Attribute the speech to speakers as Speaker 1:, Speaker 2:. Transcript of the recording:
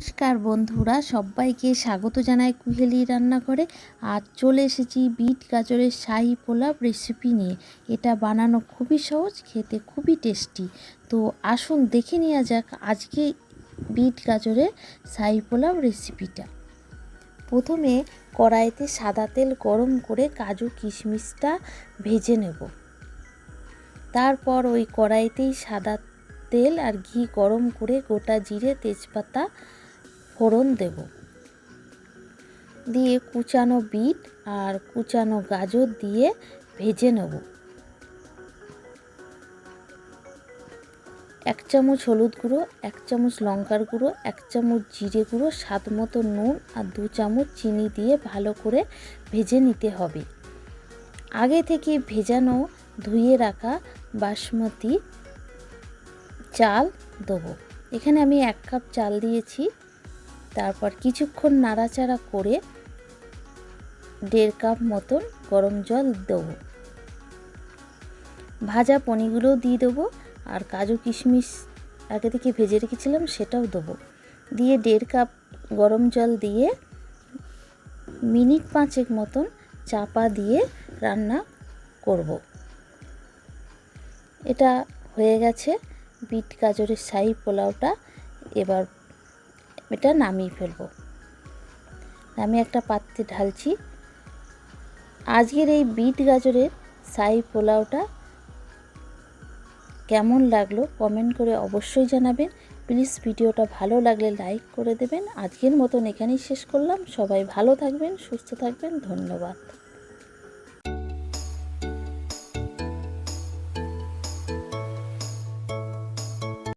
Speaker 1: নমস্কার বন্ধুরা, সবাইকে স্বাগত জানাই কুহেলি রান্না করে। আর চলে এসেছি বিট গাজরের শাহি পোলাপ রেসিপি নিয়ে। এটা বানানো খুবই সহজ, খেতে খুবই টেস্টি তো আসুন দেখে নেওয়া যাক আজকে বিট গাজরের শাহি পোলাও রেসিপিটা প্রথমে কড়াইতে সাদা তেল গরম করে কাজু কিশমিশটা ভেজে নেব। তারপর ওই কড়াইতেই সাদা তেল আর ঘি গরম করে গোটা জিরে তেজপাতা ফোড়ন দেব। দিয়ে কুচানো বিট আর কুচানো গাজর দিয়ে ভেজে নেব। এক চামচ হলুদ গুঁড়ো, এক চামচ লঙ্কার গুঁড়ো, এক চামচ জিরে গুঁড়ো, স্বাদ মতো নুন আর দু চামচ চিনি দিয়ে ভালো করে ভেজে নিতে হবে। আগে থেকে ভেজানো ধুয়ে রাখা বাসমতি চাল দেবো। এখানে আমি এক কাপ চাল দিয়েছি। তারপর কিছুক্ষণ নাড়াচাড়া করে দেড় কাপ মতন গরম জল দেবো। ভাজা পনিরগুলোও দিয়ে দেবো আর কাজু কিশমিশ আগে থেকে ভেজে রেখেছিলাম সেটাও দেবো। দিয়ে দেড় কাপ গরম জল দিয়ে মিনিট পাঁচেক মতন চাপা দিয়ে রান্না করব। এটা হয়ে গেছে বিট গাজরের শাহি পোলাওটা। এবার এটা নামিয়ে ফেলব। আমি একটা পাত্রে ঢালছি। আজকের এই বিট গাজরের সাই পোলাওটা কেমন লাগল কমেন্ট করে অবশ্যই জানাবেন। প্লিজ ভিডিওটা ভালো লাগলে লাইক করে দেবেন। আজকের মতন এখানেই শেষ করলাম। সবাই ভালো থাকবেন, সুস্থ থাকবেন। ধন্যবাদ।